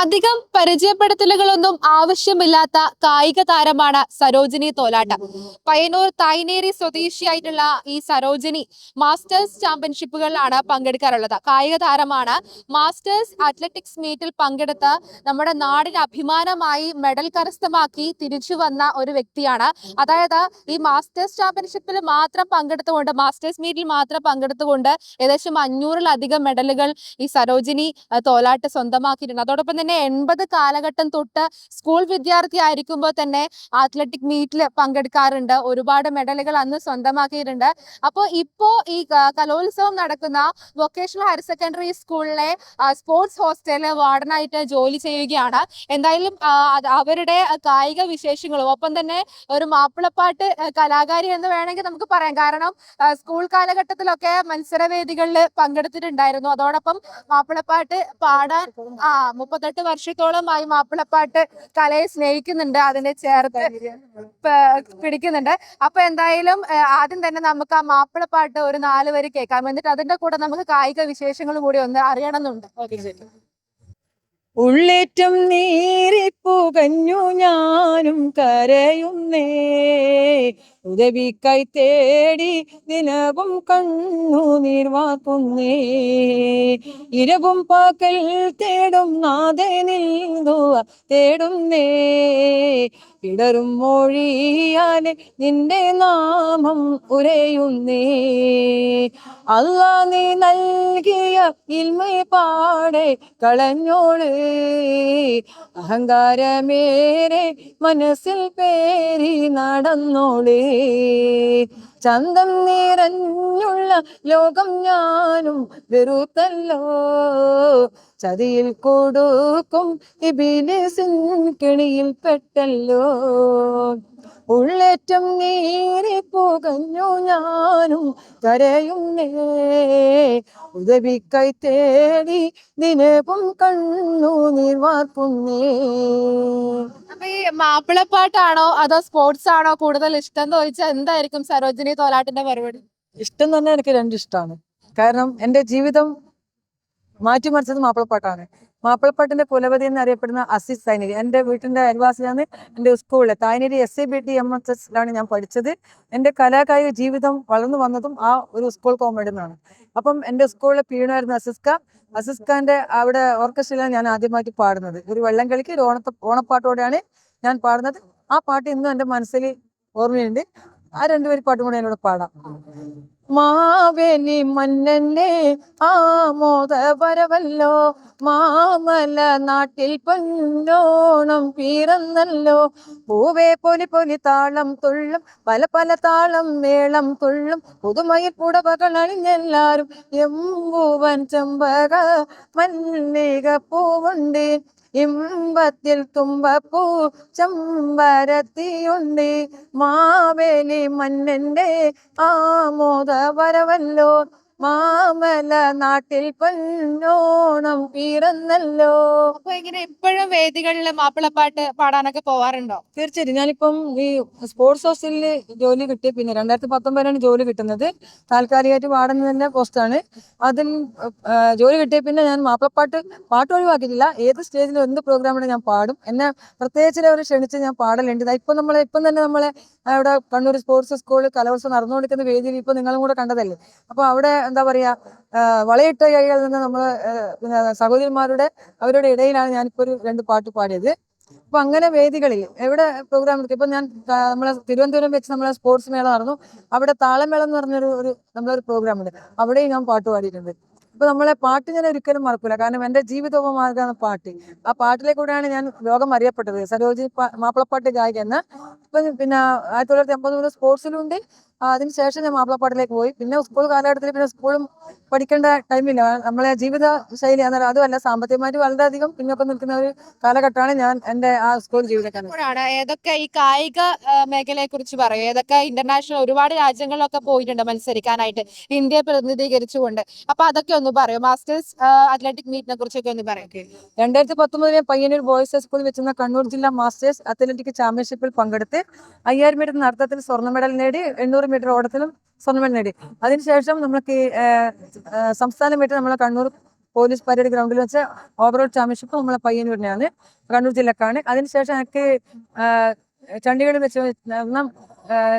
അധികം പരിചയപ്പെടുത്തലുകളൊന്നും ആവശ്യമില്ലാത്ത കായിക താരമാണ് സരോജിനി തോലാട്ട. പയ്യന്നൂർ തായ്നേരി സ്വദേശിയായിട്ടുള്ള ഈ സരോജിനി മാസ്റ്റേഴ്സ് ചാമ്പ്യൻഷിപ്പുകളിലാണ് പങ്കെടുക്കാറുള്ളത്. കായിക താരമാണ് മാസ്റ്റേഴ്സ് അത്ലറ്റിക്സ് മീറ്റിൽ പങ്കെടുത്ത് നമ്മുടെ നാടിന് അഭിമാനമായി മെഡൽ കരസ്ഥമാക്കി തിരിച്ചു വന്ന ഒരു വ്യക്തിയാണ്. അതായത് ഈ മാസ്റ്റേഴ്സ് ചാമ്പ്യൻഷിപ്പിൽ മാത്രം പങ്കെടുത്തുകൊണ്ട് മാസ്റ്റേഴ്സ് മീറ്റിൽ മാത്രം പങ്കെടുത്തുകൊണ്ട് ഏകദേശം അഞ്ഞൂറിലധികം മെഡലുകൾ ഈ സരോജിനി തോലാട്ട് സ്വന്തമാക്കിയിട്ടുണ്ട്. അതോടൊപ്പം തന്നെ എൺപത് കാലഘട്ടം തൊട്ട് സ്കൂൾ വിദ്യാർത്ഥി ആയിരിക്കുമ്പോൾ തന്നെ അത്ലറ്റിക് മീറ്റിൽ പങ്കെടുക്കാറുണ്ട്. ഒരുപാട് മെഡലുകൾ അന്ന് സ്വന്തമാക്കിയിട്ടുണ്ട്. അപ്പോൾ ഇപ്പോ ഈ കലോത്സവം നടക്കുന്ന വൊക്കേഷണൽ ഹയർ സെക്കൻഡറി സ്കൂളിലെ സ്പോർട്സ് ഹോസ്റ്റലിലെ വാർഡനായിട്ട് ജോലി ചെയ്യുകയാണ്. എന്തായാലും അവരുടെ കായിക വിശേഷങ്ങളും ഒപ്പം തന്നെ ഒരു മാപ്പിളപ്പാട്ട് കലാകാരി എന്ന് വേണമെങ്കിൽ നമുക്ക് പറയാം. കാരണം സ്കൂൾ കാലഘട്ടത്തിലൊക്കെ മത്സരവേദികളിൽ പങ്കെടുത്തിട്ടുണ്ടായിരുന്നു. അതോടൊപ്പം മാപ്പിളപ്പാട്ട് പാടാൻ ആ വർഷത്തോളമായി മാപ്പിളപ്പാട്ട് കലയെ സ്നേഹിക്കുന്നുണ്ട് അതിനെ ചേർത്ത് പിടിക്കുന്നുണ്ട്. അപ്പൊ എന്തായാലും ആദ്യം തന്നെ നമുക്ക് ആ മാപ്പിളപ്പാട്ട് ഒരു നാല് വരി കേൾക്കാം. എന്നിട്ട് അതിന്റെ കൂടെ നമുക്ക് കായിക വിശേഷങ്ങൾ കൂടി ഒന്ന് അറിയണമെന്നുണ്ട്. ഉള്ളേറ്റം നീറിപ്പുകഞ്ഞു ഞാനും കരയുന്നേ. ഉദവിക്കായി തേടി ദിനവും കണ്ണു നീർവാക്കുന്നേ ഇരവും പകൽ തേടും നാഥനിൽ ദുആ തേടുന്നേ ഇടറും മൊഴിയാലെ നിന്റെ നാമം ഉരയുന്നേ അല്ലാ നീ നൽകിയ ഇൽമ പാടെ കളഞ്ഞോൾ. അഹങ്കാരമേറെ മനസ്സിൽ പേരി നടന്നോൾ. ചന്തം നിറഞ്ഞുള്ള ലോകം ഞാനും വെറുത്തല്ലോ. ചതിയിൽ കൊടുക്കും ഇബിലിസിൻ കെണിയിൽ പെട്ടല്ലോ. ഉള്ളേറ്റം നീരി പുകഞ്ഞു ഞാനും കരയുന്നേ ഉദവി കൈ തേടി ദിനവും കണ്ണു നീർവാർക്കുന്നേ അപ്പൊ ഈ മാപ്പിളപ്പാട്ടാണോ അതോ സ്പോർട്സ് ആണോ കൂടുതൽ ഇഷ്ടം എന്ന് ചോദിച്ചാൽ എന്തായിരിക്കും സരോജിനി തോലാട്ടിന്റെ മറുപടി? ഇഷ്ടം തന്നെ എനിക്ക് രണ്ടും ഇഷ്ടമാണ്. കാരണം എന്റെ ജീവിതം മാറ്റിമറിച്ചത് മാപ്പിളപ്പാട്ടാണ്. മാപ്പിളപ്പാട്ടിന്റെ കുലപതി എന്ന് അറിയപ്പെടുന്ന അസിസ് തായ്നരി. എന്റെ വീട്ടിന്റെ അയൽവാസിയാണ് എന്റെ സ്കൂളിൽ Thayineri S C B T M S എസിലാണ് ഞാൻ പഠിച്ചത്. എന്റെ കലാകായിക ജീവിതം വളർന്നു വന്നതും ആ ഒരു സ്കൂൾ കോമഡി നിന്നാണ്. അപ്പം എന്റെ സ്കൂളിലെ പീണായിരുന്നു അസിസ്ക അസിസ്ഖാന്റെ അവിടെ ഓർക്കസ്ട്രയിലാണ് ഞാൻ ആദ്യമായിട്ട് പാടുന്നത്. ഒരു വെള്ളം കളിക്ക് ഒരു ഓണത്തെ ഓണപ്പാട്ടോടെയാണ് ഞാൻ പാടുന്നത്. ആ പാട്ട് ഇന്നും എന്റെ മനസ്സിൽ ഓർമ്മയുണ്ട്. ആ രണ്ടുപേരും പാട്ടും കൂടെ എന്നോട് പാടാം. മാവേലി മന്നന്റെ ആമോദ വരവല്ലോ മാമല നാട്ടിൽ പൊന്നോണം പീറന്നല്ലോ. പൂവേ പൊലി പൊലി താളം തുള്ളും പല പല താളം മേളം തുള്ളും പുതുമയിൽ പുടവകൾ അണിഞ്ഞെല്ലാരും എമ്പൂവൻ ചെമ്പക മല്ലിക പൂവുണ്ട്. ഇമ്പത്തിൽ തുമ്പപ്പൂ ചമ്പരത്തിയുണ്ട്. മാവേലി മന്നന്റെ ആമോദ വരവല്ലോ. മാമല നാട്ടിൽ പൊന്നോണം പിറന്നല്ലോ. അപ്പൊ ഇങ്ങനെ ഇപ്പോഴും വേദികളിൽ മാപ്പിളപ്പാട്ട് പാടാനൊക്കെ പോവാറുണ്ടോ? തീർച്ചയായിട്ടും. ഞാനിപ്പം ഈ സ്പോർട്സ് ഹോസ്റ്റലിൽ ജോലി കിട്ടി പിന്നെ രണ്ടായിരത്തി പത്തൊമ്പതിലാണ് ജോലി കിട്ടുന്നത്. താൽക്കാലികമായിട്ട് പാടുന്നതിന്റെ പോസ്റ്റാണ് അതിൽ ജോലി കിട്ടിയ പിന്നെ ഞാൻ മാപ്പിളപ്പാട്ട് പാട്ട് ഒഴിവാക്കിയിട്ടില്ല. ഏത് സ്റ്റേജിലും എന്ത് പ്രോഗ്രാമിലും ഞാൻ പാടും. എന്നെ പ്രത്യേകിച്ച് അവർ ക്ഷണിച്ച് ഞാൻ പാടലുണ്ട്. ഇപ്പം നമ്മളെ ഇപ്പം തന്നെ നമ്മളെ അവിടെ കണ്ണൂർ സ്പോർട്സ് സ്കൂളിൽ കലോത്സവം നടന്നുകൊണ്ടിരിക്കുന്ന വേദിയിൽ ഇപ്പൊ നിങ്ങളും കൂടെ കണ്ടതല്ലേ? അപ്പൊ അവിടെ എന്താ പറയാ വളയിട്ട കൈകളിൽ നിന്ന് നമ്മൾ സഹോദരിമാരുടെ അവരുടെ ഇടയിലാണ് ഞാനിപ്പോ ഒരു രണ്ട് പാട്ട് പാടിയത്. അപ്പൊ അങ്ങനെ വേദികളിൽ എവിടെ പ്രോഗ്രാം എടുക്കും ഇപ്പൊ ഞാൻ നമ്മളെ തിരുവനന്തപുരം വെച്ച് നമ്മളെ സ്പോർട്സ് മേള നടന്നു. അവിടെ താളമേള എന്ന് പറഞ്ഞൊരു ഒരു നമ്മളൊരു പ്രോഗ്രാം ഉണ്ട്. അവിടെയും ഞാൻ പാട്ട് പാടിയിട്ടുണ്ട്. ഇപ്പൊ നമ്മളെ പാട്ട് ഞാൻ ഒരിക്കലും മറക്കൂല. കാരണം എന്റെ ജീവിതോപമാർഗമാണ് പാട്ട്. ആ പാട്ടിലെ കൂടെയാണ് ഞാൻ ലോകം അറിയപ്പെട്ടത്. സരോജി മാപ്പിളപ്പാട്ട് ഗായിക എന്ന്. പിന്നെ ആയിരത്തി തൊള്ളായിരത്തി അമ്പത് മുതൽ സ്പോർട്സിലുണ്ട് അതിനുശേഷം ഞാൻ മാപ്പിളപ്പാട്ടിലേക്ക് പോയി. പിന്നെ സ്കൂൾ കാലഘട്ടത്തിൽ പിന്നെ സ്കൂളും പഠിക്കേണ്ട ടൈമില്ല നമ്മളെ ജീവിത ശൈലി എന്നാൽ അതുമല്ല. സാമ്പത്തികമായിട്ട് വളരെയധികം പിന്നോക്കം നിൽക്കുന്ന ഒരു കാലഘട്ടമാണ് ഞാൻ എന്റെ ആ സ്കൂൾ ഇപ്പോഴാണ്. ഏതൊക്കെ ഈ കായിക മേഖലയെ കുറിച്ച് പറയും. ഏതൊക്കെ ഇന്റർനാഷണൽ ഒരുപാട് രാജ്യങ്ങളിലൊക്കെ പോയിട്ടുണ്ട് മത്സരിക്കാനായിട്ട്. ഇന്ത്യയെ പ്രതിനിധീകരിച്ചുകൊണ്ട്. അപ്പൊ അതൊക്കെ ഒന്ന് പറയും. മാസ്റ്റേഴ്സ് അത്ലറ്റിക് മീറ്റിനെ കുറിച്ചൊക്കെ ഒന്ന് പറയും. രണ്ടായിരത്തി പത്തൊമ്പതിലെ പയ്യന്നൂർ ബോയ്സ് സ്കൂളിൽ വെച്ചുന്ന കണ്ണൂർ ജില്ലാ മാസ്റ്റേഴ്സ് അത്ലറ്റിക് ചാമ്പ്യൻഷിപ്പിൽ പങ്കെടുത്ത് അയ്യായിരം മീറ്റർ നടത്തത്തിൽ സ്വർണ മെഡൽ നേടി എണ്ണൂറ് മീറ്റർ ഓട്ടത്തിലും സ്വർണമെൽ നേടി. അതിനുശേഷം നമ്മൾക്ക് ഈ, സംസ്ഥാന മീറ്റർ നമ്മളെ കണ്ണൂർ പോലീസ് പരേഡ് ഗ്രൗണ്ടിൽ വെച്ച ഓവറോൾ ചാമ്പ്യൻഷിപ്പ് നമ്മളെ പയ്യന്നൂരിനാണ് കണ്ണൂർ ജില്ലക്കാണ്. അതിനുശേഷം എനിക്ക് ചണ്ഡീഗഡിൽ വെച്ച്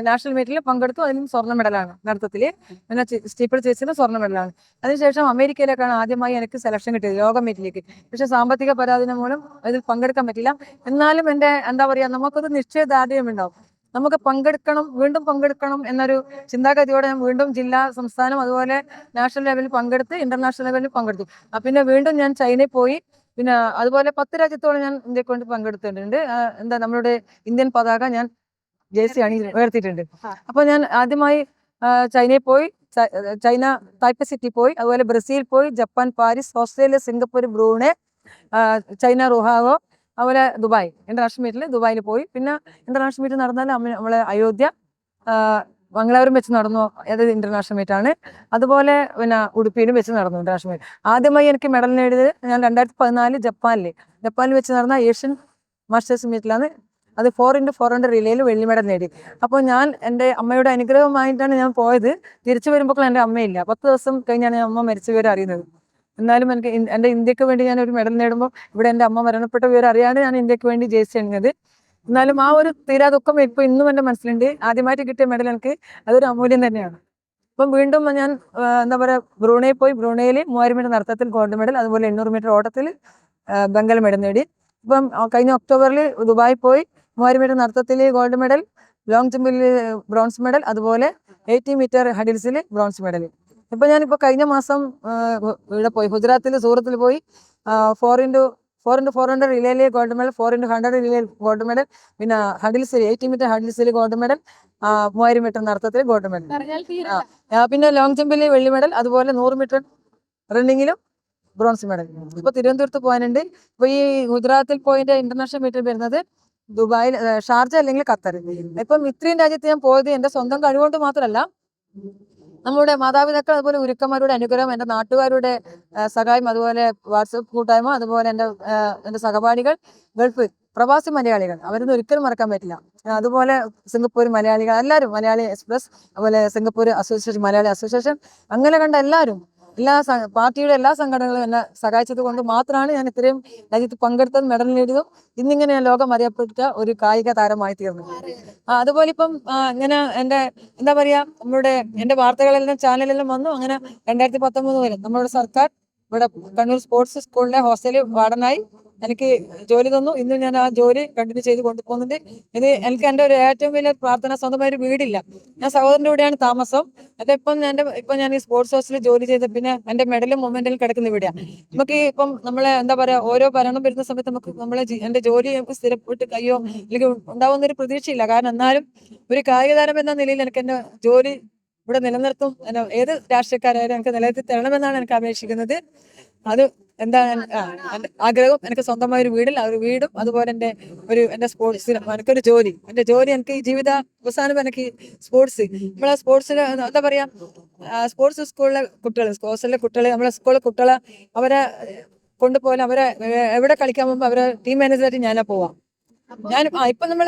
നാഷണൽ മീറ്റിൽ പങ്കെടുത്തു. അതിലും സ്വർണ മെഡലാണ് നടത്തത്തിൽ പിന്നെ സ്റ്റീപ്പിൾ ചേച്ചിന് സ്വർണ മെഡലാണ്. അതിനുശേഷം അമേരിക്കയിലേക്കാണ് ആദ്യമായി എനിക്ക് സെലക്ഷൻ കിട്ടിയത് ലോക മീറ്റിലേക്ക്. പക്ഷെ സാമ്പത്തിക പരാധീനം മൂലം അതിൽ പങ്കെടുക്കാൻ പറ്റില്ല. എന്നാലും എന്റെ എന്താ പറയാ നമുക്കൊരു നിശ്ചയദാർഢ്യം ഉണ്ടാവും നമുക്ക് പങ്കെടുക്കണം വീണ്ടും പങ്കെടുക്കണം എന്നൊരു ചിന്താഗതിയോടെ ഞാൻ വീണ്ടും ജില്ലാ സംസ്ഥാനം അതുപോലെ നാഷണൽ ലെവലിൽ പങ്കെടുത്ത് ഇന്റർനാഷണൽ ലെവലിൽ പങ്കെടുത്തു. പിന്നെ വീണ്ടും ഞാൻ ചൈനയിൽ പോയി. പിന്നെ അതുപോലെ പത്ത് രാജ്യത്തോളം ഞാൻ ഇന്ത്യയ്ക്ക് വേണ്ടി പങ്കെടുത്തിട്ടുണ്ട്. എന്താ നമ്മളുടെ ഇന്ത്യൻ പതാക ഞാൻ ജേഴ്സി അണി ഉയർത്തിയിട്ടുണ്ട്. അപ്പൊ ഞാൻ ആദ്യമായി ചൈനയിൽ പോയി. ചൈന തായ്പ സിറ്റി പോയി. അതുപോലെ ബ്രസീൽ പോയി. Japan Paris Australia Singapore Brunei China റുഹാവോ അതുപോലെ ദുബായ് ഇന്റർനാഷണൽ മീറ്റിൽ ദുബായിൽ പോയി. പിന്നെ ഇന്റർനാഷണൽ മീറ്റ് നടന്നാൽ നമ്മ- നമ്മളെ അയോധ്യ മംഗലാപുരം വെച്ച് നടന്നു. അതായത് ഇന്റർനാഷണൽ മീറ്റ് ആണ്. അതുപോലെ പിന്നെ ഉടുപ്പിയിലും വെച്ച് നടന്നു ഇന്റർനാഷണൽ മീറ്റ് ആദ്യമായി എനിക്ക് മെഡൽ നേടിയത് ഞാൻ രണ്ടായിരത്തി പതിനാല് ജപ്പാനിൽ ജപ്പാനിൽ വെച്ച് നടന്ന ഏഷ്യൻ മാസ്റ്റേഴ്സ് മീറ്റിലാണ് അത് ഫോർ ഇന്റു ഫോർ ഹൺഡ്രഡ് റിലേയിൽ വെള്ളി മെഡൽ നേടി. അപ്പോൾ ഞാൻ എന്റെ അമ്മയുടെ അനുഗ്രഹമായിട്ടാണ് ഞാൻ പോയത്. തിരിച്ചു വരുമ്പോൾ എന്റെ അമ്മയില്ല. പത്ത് ദിവസം കഴിഞ്ഞാണ് അമ്മ മരിച്ചു വിവരം അറിയുന്നത്. എന്നാലും എനിക്ക് എന്റെ ഇന്ത്യയ്ക്ക് വേണ്ടി ഞാൻ ഒരു മെഡൽ നേടുമ്പോൾ ഇവിടെ എന്റെ അമ്മ മരണപ്പെട്ട വിവരം അറിയാണ്ട് ഞാൻ ഇന്ത്യയ്ക്ക് വേണ്ടി ജയിച്ചു കഴിഞ്ഞത് എന്നാലും ആ ഒരു തീരാ ദുഃഖം ഇപ്പോൾ ഇന്നും എന്റെ മനസ്സിലുണ്ട്. ആദ്യമായിട്ട് കിട്ടിയ മെഡൽ എനിക്ക് അതൊരു അമൂല്യം തന്നെയാണ്. ഇപ്പം വീണ്ടും ഞാൻ എന്താ പറയുക ബ്രൂണയിൽ പോയി. ബ്രൂണയിൽ മൂവായിരം മീറ്റർ നടത്തത്തിൽ ഗോൾഡ് മെഡൽ അതുപോലെ എണ്ണൂറ് മീറ്റർ ഓട്ടത്തിൽ ബംഗാൾ മെഡൽ നേടി. ഇപ്പം കഴിഞ്ഞ ഒക്ടോബറിൽ ദുബായ് പോയി. മൂവായിരം മീറ്റർ നടത്തത്തിൽ ഗോൾഡ് മെഡൽ ലോങ് ജമ്പിൽ ബ്രോൺസ് മെഡൽ അതുപോലെ എയ്റ്റി മീറ്റർ ഹഡിൽസിൽ ബ്രോൺസ് മെഡൽ ഇപ്പൊ ഞാനിപ്പോ കഴിഞ്ഞ മാസം ഇവിടെ പോയി ഗുജറാത്തിൽ സൂറത്തിൽ പോയി four into four into four hundred റിലേയിൽ gold medal four into hundred റിലേയിൽ gold medal പിന്നെ ഹഡിൽസിൽ എയ്റ്റി മീറ്റർ ഹഡിൽസിൽ ഗോൾഡ് മെഡൽ മൂവായിരം മീറ്റർ നടത്തത്തിൽ ഗോൾഡ് മെഡൽ പിന്നെ ലോങ് ജമ്പിൽ വെള്ളി മെഡൽ അതുപോലെ നൂറ് മീറ്റർ റണ്ണിങ്ങിലും ബ്രോൺസ് മെഡൽ ഇപ്പൊ തിരുവനന്തപുരത്ത് പോകാനുണ്ട് ഇപ്പൊ ഈ ഗുജറാത്തിൽ പോയിന്റ് ഇന്റർനാഷണൽ മീറ്റർ വരുന്നത് ദുബായിൽ ഷാർജ അല്ലെങ്കിൽ ഖത്തർ. ഇപ്പം ഇത്രയും രാജ്യത്ത് ഞാൻ പോയത് എന്റെ സ്വന്തം കഴിവുകൊണ്ട് മാത്രമല്ല നമ്മുടെ മാതാപിതാക്കൾ അതുപോലെ ഉരുക്കന്മാരുടെ അനുഗ്രഹം എന്റെ നാട്ടുകാരുടെ സഹായം അതുപോലെ വാട്സപ്പ് കൂട്ടായ്മ അതുപോലെ എന്റെ എന്റെ സഹപാഠികൾ ഗൾഫ് പ്രവാസി മലയാളികൾ. അവരൊന്നും ഒരിക്കലും മറക്കാൻ പറ്റില്ല. അതുപോലെ സിംഗപ്പൂർ മലയാളികൾ എല്ലാവരും മലയാളി എക്സ്പ്രസ് അതുപോലെ സിംഗപ്പൂർ അസോസിയേഷൻ മലയാളി അസോസിയേഷൻ അങ്ങനെ കണ്ട എല്ലാവരും എല്ലാ പാർട്ടിയുടെ എല്ലാ സംഘടനകളും എന്നെ സഹായിച്ചത് കൊണ്ട് മാത്രമാണ് ഞാൻ ഇത്രയും രാജ്യത്ത് പങ്കെടുത്തതും മെഡൽ നേടിയതും ഇന്നിങ്ങനെ ഞാൻ ലോകം അറിയപ്പെട്ട ഒരു കായിക താരമായി തീർന്നു അതുപോലെ ഇപ്പം ഇങ്ങനെ എന്റെ എന്താ പറയാ നമ്മുടെ എന്റെ വാർത്തകളെല്ലാം ചാനലെല്ലാം വന്നു. അങ്ങനെ രണ്ടായിരത്തി പത്തൊമ്പത് വരെ നമ്മുടെ സർക്കാർ ഇവിടെ കണ്ണൂർ സ്പോർട്സ് സ്കൂളിലെ ഹോസ്റ്റലിൽ വാർഡനായി എനിക്ക് ജോലി തന്നു. ഇന്നും ഞാൻ ആ ജോലി കണ്ടിന്യൂ ചെയ്ത് കൊണ്ടുപോകുന്നുണ്ട്. ഇത് എനിക്ക് എന്റെ ഒരു ഏറ്റവും വലിയ പ്രാർത്ഥന സ്വന്തമായ ഒരു വീടില്ല. ഞാൻ സഹോദരന്റെ കൂടെയാണ് താമസം. അതിപ്പം എന്റെ ഇപ്പം ഞാൻ ഈ സ്പോർട്സ് ഹോസ്റ്റലിൽ ജോലി ചെയ്ത് പിന്നെ എന്റെ മെഡലും മൊമെന്റലും കിടക്കുന്ന വീടാണ്. നമുക്ക് ഇപ്പം നമ്മളെ എന്താ പറയുക ഓരോ ഭരണം വരുന്ന സമയത്ത് നമുക്ക് നമ്മളെ എന്റെ ജോലി നമുക്ക് സ്ഥിരപ്പെട്ട് കയ്യോ അല്ലെങ്കിൽ ഉണ്ടാവുന്ന ഒരു പ്രതീക്ഷയില്ല. കാരണം എന്നാലും ഒരു കായിക താരം എന്ന നിലയിൽ എനിക്ക് എന്റെ ജോലി ഇവിടെ നിലനിർത്തും. ഏത് രാഷ്ട്രീയക്കാരായാലും എനിക്ക് നിലനിർത്തി തരണമെന്നാണ് എനിക്ക് അപേക്ഷിക്കുന്നത്. അത് എന്താ ആഗ്രഹം എനിക്ക് സ്വന്തമായ ഒരു വീടിൽ ആ ഒരു വീടും അതുപോലെ എന്റെ ഒരു എന്റെ സ്പോർട്സ് എനിക്കൊരു ജോലി. എന്റെ ജോലി എനിക്ക് ജീവിത അവസാനം എനിക്ക് സ്പോർട്സ് നമ്മളെ സ്പോർട്സിൽ എന്താ പറയാ സ്പോർട്സ് സ്കൂളിലെ കുട്ടികൾ സ്പോർട്സിലെ കുട്ടികൾ നമ്മളെ സ്കൂളിലെ കുട്ടികളെ അവരെ കൊണ്ടുപോലെ അവരെ എവിടെ കളിക്കാൻ പോകുമ്പോൾ അവരെ ടീം മാനേജറായിട്ട് ഞാനാ പോവാം. ഞാൻ ഇപ്പൊ നമ്മൾ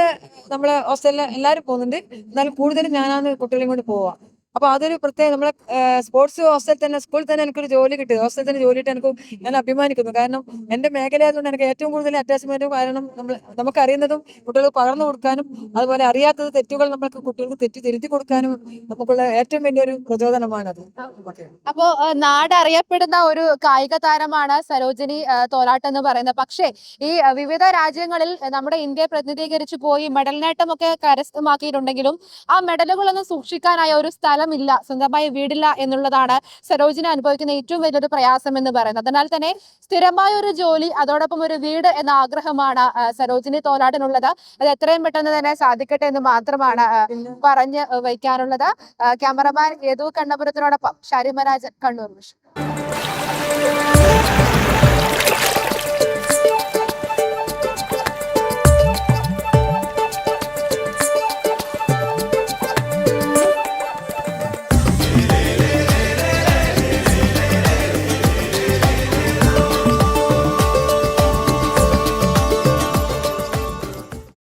നമ്മളെ ഹോസ്റ്റലിലെ എല്ലാരും പോകുന്നുണ്ട്. എന്നാലും കൂടുതലും ഞാനാണ് കുട്ടികളെയും കൊണ്ട് പോവാം. അപ്പൊ അതൊരു പ്രത്യേക നമ്മളെ സ്പോർട്സ് ഹോസ്റ്റലിൽ തന്നെ സ്കൂളിൽ തന്നെ എനിക്കൊരു ജോലി കിട്ടി. ഹോസ്റ്റലിൽ തന്നെ ജോലി കിട്ടി എനിക്ക് ഞാൻ അഭിമാനിക്കുന്നു. കാരണം എന്റെ മേഖല ആയതുകൊണ്ട് എനിക്ക് ഏറ്റവും കൂടുതൽ അറ്റാച്ച്മെന്റും കാരണം നമ്മൾ നമുക്ക് അറിയുന്നതും കുട്ടികൾക്ക് പകർന്നു കൊടുക്കാനും അതുപോലെ അറിയാത്തത് തെറ്റുകൾ നമ്മൾക്ക് കുട്ടികൾക്ക് തെറ്റി തിരുത്തി കൊടുക്കാനും നമുക്കുള്ള ഏറ്റവും വലിയൊരു പ്രചോദനമാണത്. അത് അപ്പോ നാട് അറിയപ്പെടുന്ന ഒരു കായിക താരമാണ് സരോജിനി തോലാട്ട് എന്ന് പറയുന്നത്. പക്ഷേ ഈ വിവിധ രാജ്യങ്ങളിൽ നമ്മുടെ ഇന്ത്യയെ പ്രതിനിധീകരിച്ചു പോയി മെഡൽ നേട്ടമൊക്കെ കരസ്ഥമാക്കിയിട്ടുണ്ടെങ്കിലും ആ മെഡലുകളൊന്നും സൂക്ഷിക്കാനായ ഒരു സ്ഥലമില്ല സ്വന്തമായി വീടില്ല എന്നുള്ളതാണ് സരോജിനി അനുഭവിക്കുന്ന ഏറ്റവും വലിയൊരു പ്രയാസം എന്ന് പറയുന്നത്. അതിനാൽ തന്നെ സ്ഥിരമായ ഒരു ജോലി അതോടൊപ്പം ഒരു വീട് എന്ന ആഗ്രഹമാണ് സരോജിനി തോലാട്ടിനുള്ളത്. അത് എത്രയും പെട്ടെന്ന് തന്നെ സാധിക്കട്ടെ എന്ന് മാത്രമാണ് പറഞ്ഞ് വയ്ക്കാനുള്ളത്. ക്യാമറമാൻ യദു കണ്ണപുരത്തിനോടൊപ്പം ഷാരിമരാജൻ കണ്ണൂർ വിഷൻ.